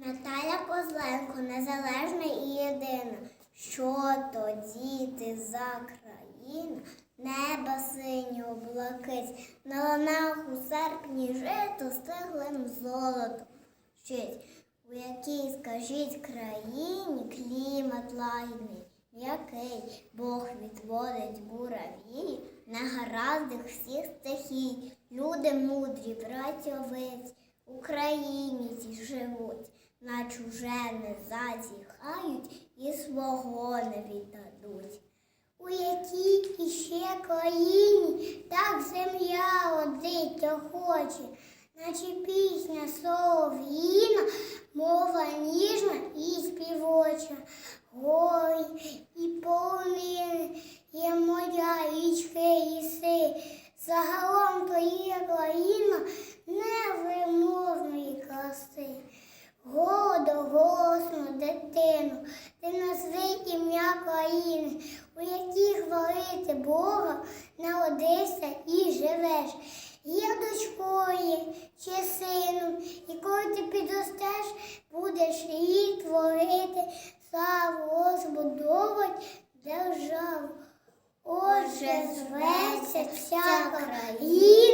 Наталя Козленко незалежна і єдина. Що то діти за країна, неба синього блакить, на ланах у серпні жито стиглим золотом вчить, у якій, скажіть, країні клімат лагідний, м'який, Бог відводить буравії, негараздих всіх стихій, люди мудрі, працьовиті, в Україні на чуже не зазіхають і свого не віддадуть. У якій іще країні так земля родить охоче, наче пісня солов'їна, мова ніжна і дитину, ти назви ім'я країни, у якій хвалити Бога народився і живеш. Є дочкою чи сином, і коли ти підростеш, будеш рік творити, славу розбудовувати державу. Отже, зветься вся країна